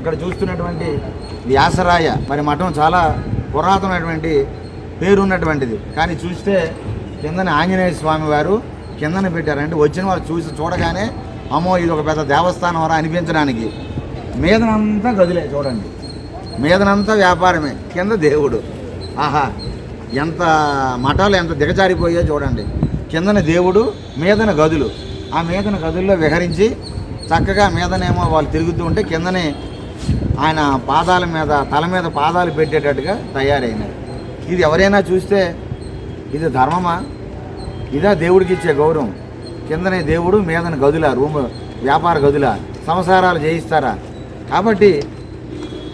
ఇక్కడ చూస్తున్నటువంటి వ్యాసరాయ మరి మఠం చాలా పురాతనమైనటువంటి పేరున్నటువంటిది. కానీ చూస్తే కిందన ఆంజనేయ స్వామి వారు కిందన పెట్టారంటే వచ్చిన వాళ్ళు చూసి చూడగానే అమ్మో ఇది ఒక పెద్ద దేవస్థానం వరా అనిపించడానికి. మీదనంతా గదులే చూడండి. మీదనంతా వ్యాపారమే. కింద దేవుడు. ఆహా ఎంత మఠాలు ఎంత దిగజారిపోయో చూడండి. కిందన దేవుడు మీదన గదులు. ఆ మీదన గదుల్లో విహరించి చక్కగా మీదనేమో వాళ్ళు తిరుగుతూ ఉంటే కిందనే ఆయన పాదాల మీద తల మీద పాదాలు పెట్టేటట్టుగా తయారైనారు. ఇది ఎవరైనా చూస్తే ఇది ధర్మమా? ఇదా దేవుడికి ఇచ్చే గౌరవం. కిందనే దేవుడు మీదన గదుల రూమ్ వ్యాపార గదుల సంసారాలు చేయిస్తారా కాబట్టి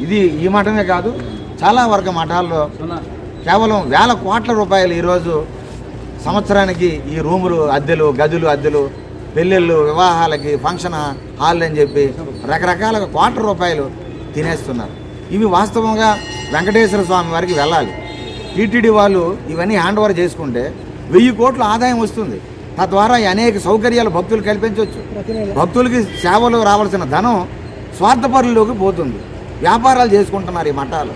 ఇది ఈ మఠమే కాదు చాలా వర్గ మఠాల్లో కేవలం వేల కోట్ల రూపాయలు ఈరోజు సంవత్సరానికి ఈ రూములు అద్దెలు గదులు అద్దెలు పెళ్ళిళ్ళు వివాహాలకి ఫంక్షన్ హాల్ అని చెప్పి రకరకాల కోట్ల రూపాయలు తినేస్తున్నారు. ఇవి వాస్తవంగా వెంకటేశ్వర స్వామి వారికి వెళ్ళాలి. టీటీడీ వాళ్ళు ఇవన్నీ హ్యాండ్ ఓవర్ చేసుకుంటే వెయ్యి కోట్ల ఆదాయం వస్తుంది. తద్వారా ఈ అనేక సౌకర్యాలు భక్తులు కల్పించవచ్చు. భక్తులకి సేవలు రావాల్సిన ధనం స్వార్థపరుల్లోకి పోతుంది. వ్యాపారాలు చేసుకుంటున్నారు ఈ మఠాలు.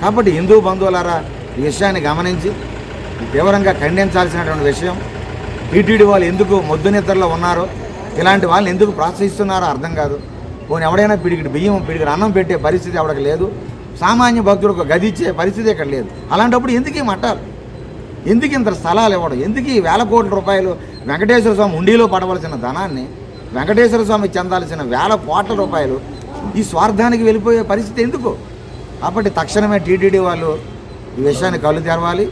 కాబట్టి హిందూ బంధువులారా ఈ విషయాన్ని గమనించి తీవ్రంగా ఖండించాల్సినటువంటి విషయం టీటీడీ వాళ్ళు ఎందుకు మొద్దు నిద్రలో ఉన్నారో ఇలాంటి వాళ్ళని ఎందుకు ప్రోత్సహిస్తున్నారో అర్థం కాదు. పోనీ ఎవడైనా పిడికిడు బియ్యం పిడికిడు అన్నం పెట్టే పరిస్థితి ఎవరికి లేదు. సామాన్య భక్తులకు గది ఇచ్చే పరిస్థితి ఇక్కడ లేదు. అలాంటప్పుడు ఎందుకు ఈ మట్టాలు ఎందుకు ఇంత స్థలాలు ఇవ్వడం? ఎందుకు ఈ వేల కోట్ల రూపాయలు వెంకటేశ్వర స్వామి ఉండిలో పడవలసిన ధనాన్ని వెంకటేశ్వర స్వామికి చెందాల్సిన వేల కోట్ల రూపాయలు ఈ స్వార్థానికి వెళ్ళిపోయే పరిస్థితి ఎందుకు? కాబట్టి తక్షణమే టీటీడీ వాళ్ళు ఈ విషయాన్ని కళ్ళు తెరవాలి.